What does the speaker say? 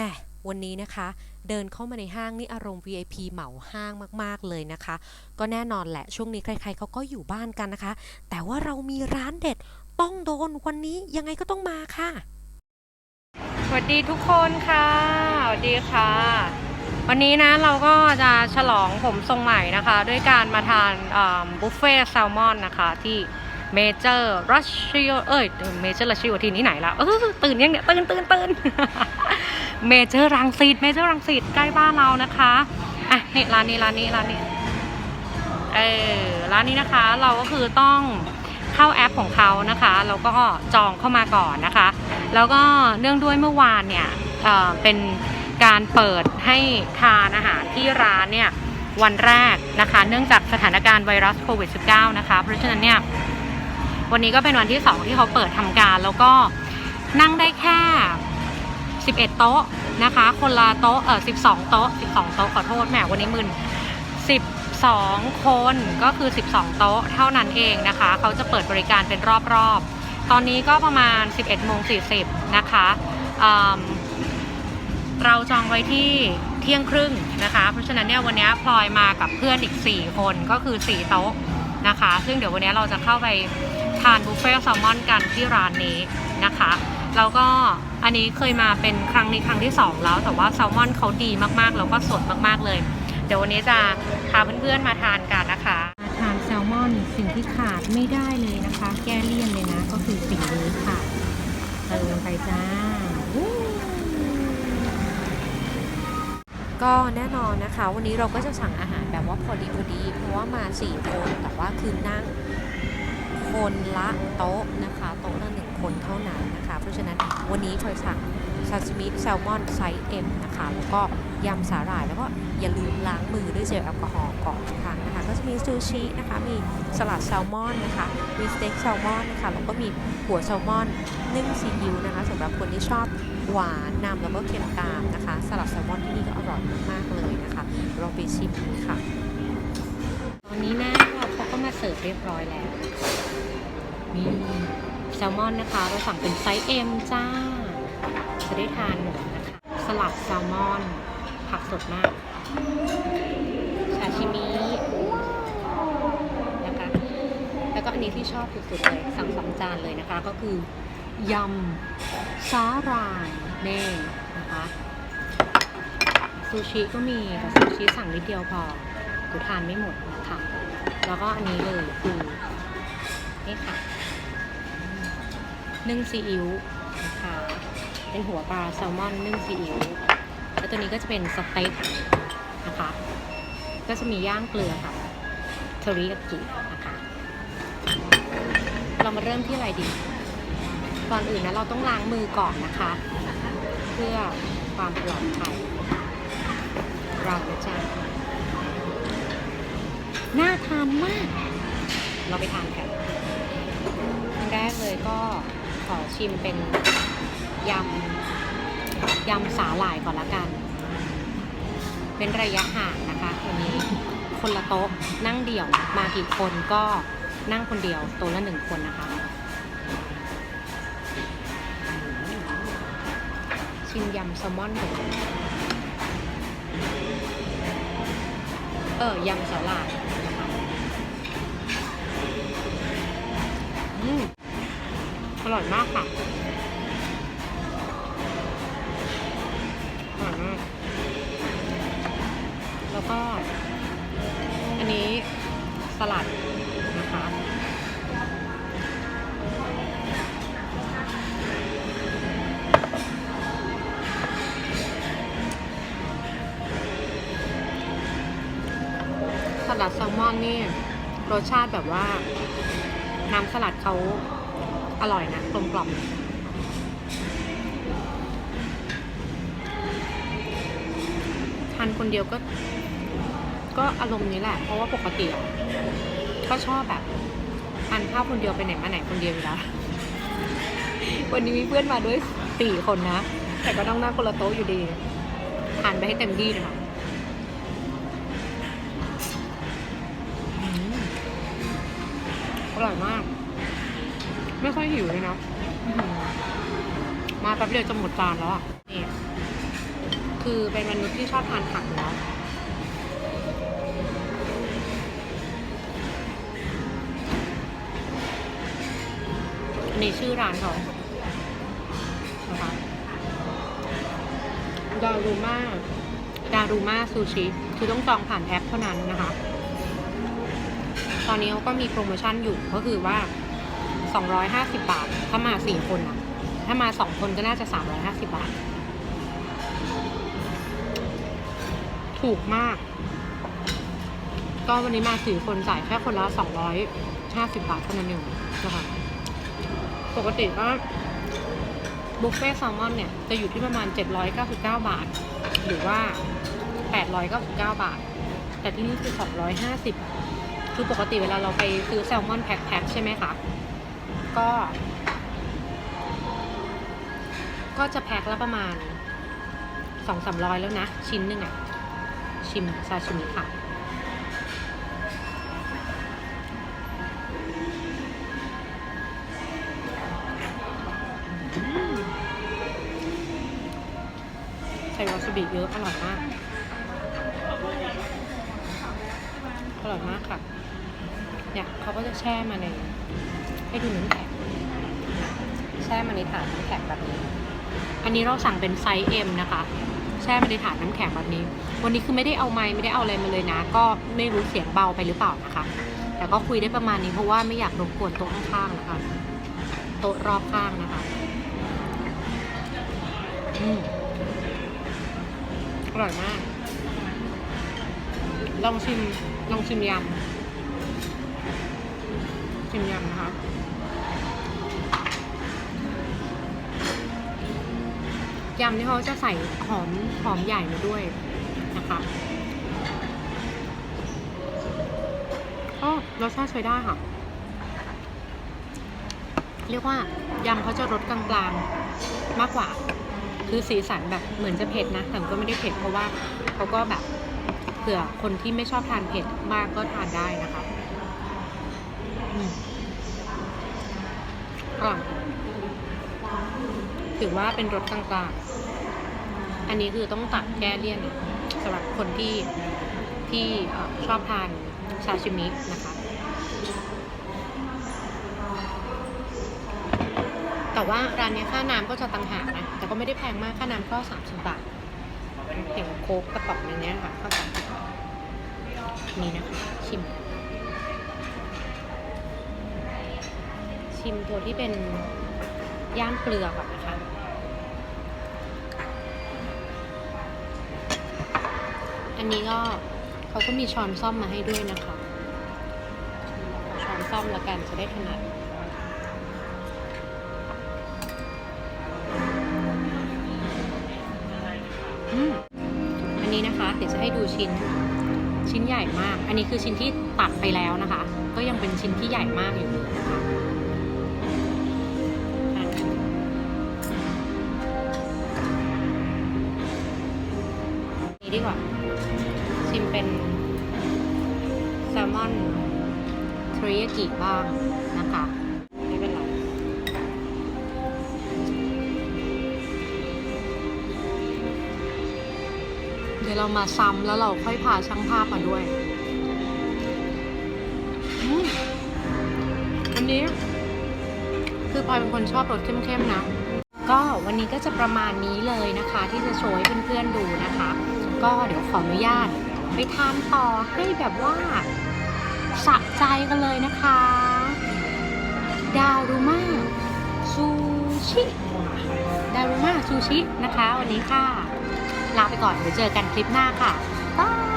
แม่วันนี้นะคะ เดินเข้ามาในห้างนี่อารมณ์ VIP เหมาห้างมาก ๆ เลยนะคะ ก็แน่นอนแหละช่วงนี้ใคร ๆเขาก็อยู่บ้านกันนะคะ แต่ว่าเรามีร้านเด็ดต้องโดนวันนี้ยังไงก็ต้องมาค่ะ สวัสดีทุกคนค่ะ สวัสดีค่ะ วันนี้นะเราก็จะฉลองผมทรงใหม่นะคะ ด้วยการมาทานบุฟเฟ่แซลมอนนะคะที่เมเจอร์รัชชิโอเอ้ยเมเจอร์รัชชิโอที่นี่ไหนละเออตื่นยังเนี่ยตื่นตื่นตื่น เมเจอร์รังสิตเมเจอร์รังสิตใกล้บ้านเรานะคะอะนี่ร้านนี้ร้านนี้ร้านนี้เออร้านนี้นะคะเราก็คือต้องเข้าแอปของเขานะคะแล้วก็จองเข้ามาก่อนนะคะ แล้วก็เนื่องด้วยเมื่อวานเนี่ยเอ่อเป็นการเปิดให้ทานอาหารที่ร้านเนี่ยวันแรกนะคะ เนื่องจากสถานการณ์ไวรัสโควิด -19 นะคะ เพราะฉะนั้นเนี่ยวันนี้ก็เป็นวันที่ 2 ที่เขาเปิดทำการแล้วก็นั่งได้แค่ 11 โต๊ะนะคะ คนละโต๊ะเออ12 โต๊ะ 12 โต๊ะขอโทษแหมวันนี้มึน12 คนก็คือ 12 โต๊ะเท่านั้นเองนะคะ เขาจะเปิดบริการเป็นรอบๆ ตอนนี้ก็ประมาณ 11โมง40 นะคะอืมเราจองไว้ที่เที่ยงครึ่งนะคะ เพราะฉะนั้นเนี่ยวันนี้พลอยมากับเพื่อนอีก 4 คนก็คือ 4 โต๊ะนะคะ ซึ่งเดี๋ยววันนี้เราจะเข้าไปทานบุฟเฟ่ต์แซลมอนกันที่ร้านนี้นะคะ แล้วก็ นนี้เคยมาเป็นครั้งนี้ครั้งที่ 2 แล้ว แต่ว่าแซลมอนเขาดีมากๆ แล้วก็สดมากๆเลย เดี๋ยววันนี้จะพาเพื่อนๆมาทานกันนะคะทานแซลมอนสิ่งที่ขาดไม่ได้เลยนะคะ แก้เลี่ยนเลยนะ ก็คือสิ่งนี้ค่ะเติมไปจ้าวู้ก็แน่นอนนะคะ วันนี้เราก็จะสั่งอาหารแบบว่าพอดีพอดี เพราะว่ามา 4 คน แต่ว่าคือนั่งคนละโต๊ะนะคะ โต๊ะละหนึ่ง คนเท่านั้นนะคะ เพราะฉะนั้นวันนี้พลอยสั่งซาชิมิแซลมอนไซส์ M นะคะ แล้วก็ยำสาหร่ายแล้วก็อย่าลืมล้างมือด้วยเจลแอลกอฮอล์ก่อนทุกครั้งนะคะ ก็จะมีซูชินะคะ มีสลัดแซลมอนนะคะ มีสเต็กแซลมอนนะคะ แล้วก็มีหัวแซลมอนนึ่งซีอิ๊วนะคะสำหรับคนที่ชอบหวานนำแล้วก็เค็มตามนะคะ สลัดแซลมอนที่นี่ก็อร่อยมากๆเลยนะคะลองไปชิมดูค่ะ ตอนนี้นะเราเขาก็มาเสิร์ฟเรียบร้อยแล้วมี ซลมอนนะคะ เราสั่งเป็นไซส์ M จ้า จะได้ทานหมดนะคะ สลัดแซลมอน ผักสดมากชาชิมินะคะ แล้วก็อันนี้ที่ชอบสุดๆเลยสั่งสองจานเลยนะคะ ก็คือยำสาหร่ายเน่นะคะซูชิก็มีแต่ซูชิสั่งนิดเดียวพอหรือทานไม่หมดนะคะ แล้วก็อันนี้เลยคือนี่ค่ะ นึ่งซีอิ๊วนะคะเป็นหัวปลาแซลมอนนึ่งซีอิ๊วแล้วตัวนี้ก็จะเป็นสเต็กนะคะ ก็จะมีย่างเกลือค่ะเทอริยากินะคะ เรามาเริ่มที่อะไรดี ก่อนอื่นนะเราต้องล้างมือก่อนนะคะ เพื่อความปลอดภัยเราจะน่าทานมาก เราไปทานกันแรกเลยก็ อชิมเป็นยำยำสาหร่ายก่อนละกัน เป็นระยะห่างนะคะวันนี้คนละโต๊ะนั่งเดี่ยวมากี่คนก็นั่งคนเดียวโต๊ะละหนึ่งคนนะคะ ชิมยำแซลมอนก่อนเออยำสาหร่ายนะคะ อืม ร่อยมากค่ะอร่อยมากแล้วก็ อันนี้สลัดนะคะสลัดแซลมอนนี่รสชาติแบบว่า น้ำสลัดเขา อร่อยนะกลมกล่อมทานคนเดียวก็ ก็อารมณ์นี้แหละ เพราะว่าปกติอะก็ชอบแบบทานข้าวคนเดียวไปไหนมาไหนคนเดียวอยู่แล้ววันนี้มีเพื่อนมาด้วยสี่คนนะ แต่ก็ต้องนั่งคนละโต๊ะอยู่ดีทานไปให้เต็มที่เลยค่ะอร่อยมาก ไม่ค่อยหิวเลยนะมาแป๊บเดียวจะหมดจานแล้วอะนี่คือเป็นมนุษย์ที่ชอบทานผักเนาะอันนี้ชื่อร้านเขานะคะดารูมาดารูมาซูชิ คือต้องจองผ่านแอปเท่านั้นนะคะ ตอนนี้เขาก็มีโปรโมชั่นอยู่ก็คือว่า 250 บาท ถ้ามา4คนนะถ้ามา2คนก็น่าจะ 350 บาท ถูกมาก ก็วันนี้มา4คนจ่ายแค่คนละ 250 บาทเท่านั้นเองนะคะปกติก็บุฟเฟ่ต์แซลมอนเนี่ย จะอยู่ที่ประมาณ 799 บาท หรือว่า 899 บาท แต่ที่นี่คือ 250 คือปกติเวลาเราไปซื้อแซลมอนแพ็คๆใช่ไหมคะ ก็ ก็จะแพ็คละประมาณ2-300แล้วนะ ชิ้นหนึ่งอะชิมซาชิมิค่ะใส่วาซาบิเยอะอร่อยมาก อร่อยมากค่ะ เนี่ยเขาก็จะแช่มาใน ให้ดูน้ำแข็งแช่มาในถาดน้ำแข็งแบบนี้ อันนี้เราสั่งเป็นไซส์ M นะคะ แช่มาในถาดน้ำแข็งแบบนี้ วันนี้คือไม่ได้เอาไม้ไม่ได้เอาอะไรมาเลยนะ ก็ไม่รู้เสียงเบาไปหรือเปล่านะคะ แต่ก็คุยได้ประมาณนี้เพราะว่าไม่อยากรบกวนโต๊ะข้างๆนะคะ โต๊ะรอบข้างนะคะ อืมอร่อยมาก ลองชิม ลองชิมยำ ชิมยำนะคะยำนี่เขาจะใส่หอมหอมใหญ่มาด้วยนะคะอ๋อรสชาติใช้ได้ค่ะ เรียกว่ายำเขาจะรสกลางๆมากกว่า คือสีสันแบบเหมือนจะเผ็ดนะ แต่ก็ไม่ได้เผ็ดเพราะว่าเขาก็แบบเผื่อคนที่ไม่ชอบทานเผ็ดมากก็ทานได้นะคะ อืมอร่อยถือว่าเป็นรสกลางๆ อันนี้คือต้องตัดแก้เลี่ยนสำหรับคนที่ที่ชอบทานซาชิมินะคะ แต่ว่าร้านนี้ค่าน้ำก็จะต่างหากนะ แต่ก็ไม่ได้แพงมากค่าน้ำก็สามสิบบาทเห็นโค้กกระป๋องนึงเนี้ยค่ะก็สามสิบบาทนี่นะคะ ชิม ชิมตัวที่เป็นย่างเกลือก่อนนะคะ อันนี้ก็เขาก็มีช้อนซ่อมมาให้ด้วยนะคะช้อนซ่อมแล้วกันจะได้ถนัดอันนี้นะคะ เดี๋ยวจะให้ดูชิ้นชิ้นใหญ่มาก อันนี้คือชิ้นที่ตัดไปแล้วนะคะ ก็ยังเป็นชิ้นที่ใหญ่มากอยู่เลยนะคะ นี่ดีกว่า ชิมเป็นแซลมอนทริยากิบ้างนะคะไม่เป็นไรเดี๋ยวเรามาซ้ำแล้วเราค่อยพาช่างภาพมาด้วยอันนี้ คือพลอยเป็นคนชอบรสเข้มๆนะก็วันนี้ก็จะประมาณนี้เลยนะคะ ที่จะโชว์ให้เพื่อนๆดูนะคะ ก็เดี๋ยวขออนุญาตไปทานต่อให้แบบว่าสะใจกันเลยนะคะ ดารุมาซูชิดารุมาซูชินะคะ วันนี้ค่ะ ลาไปก่อนเดี๋ยวเจอกันคลิปหน้าค่ะบาย